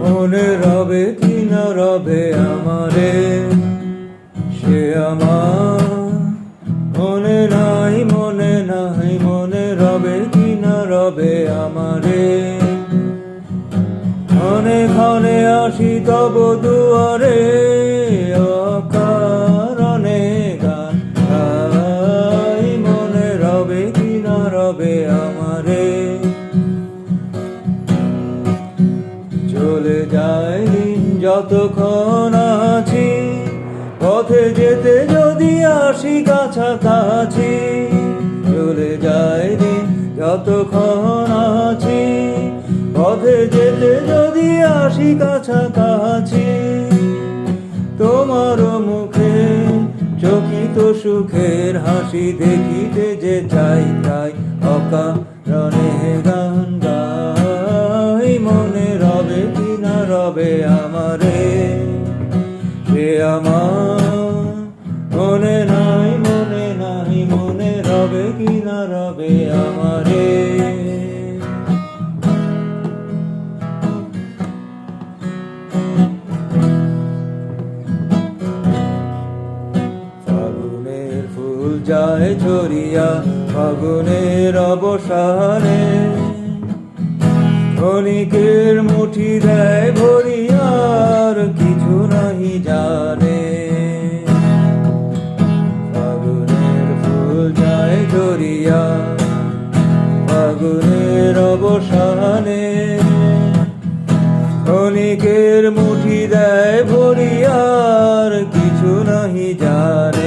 মনে রবে কি না রবে আমারে? সে আমার মনে নাই মনে নাই, মনে রবে কি না রবে আমারে? ক্ষণে ক্ষণে আসি তব দুয়ারে অকারণে গান মনে রবে কি না রবে চলে যায় দিন যতক্ষণ আছি। পথে যেতে যদি আসি কাছাকাছি, চলে যায় দিন যতক্ষণ আছি। পথে যেতে যদি আসি কাছাকাছি, তোমার মুখে চকিত সুখের হাসি দেখিতে যে চাই, তাই অকারণে গান গাই মনে রবে কি রবে আমারে। সে আমার, মনে নাই মনে নাই, মনে রবে কি না রবে আমারে। ফাগুনের ফুল যায় ঝরিয়া, ফাগুনের অবসানে ক্ষণিকের মুঠি দেয় ভরিয়ার কিছু নাহি জানে। ফাগুনের ফুল যায় ঝরিয়া ফাগুনের অবসানে। ক্ষণিকের মুঠি দেয় ভরিয়ার কিছু নাহি জানে।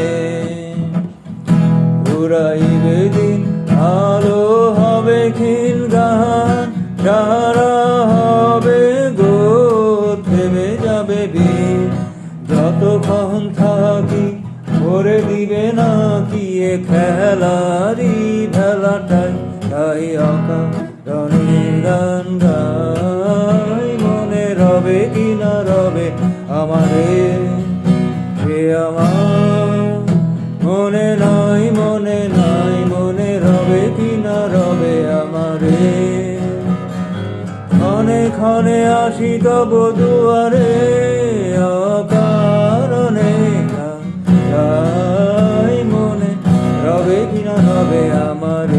সারা হবে গো, থেমে যাবে দিন যতক্ষণ থাকি, ভরে দিবে না কি এ খেলারি ভেলাটাই। তাই অকা রণে গান গাই, মনে রবে কি না রবে আমারে। সে আমার, মনে নাই মনে নাই, মনে রবে কি না রবে। ক্ষণে ক্ষণে আসি তব দুয়ারে অকারণে মনে। রবে কিনা রবে আমার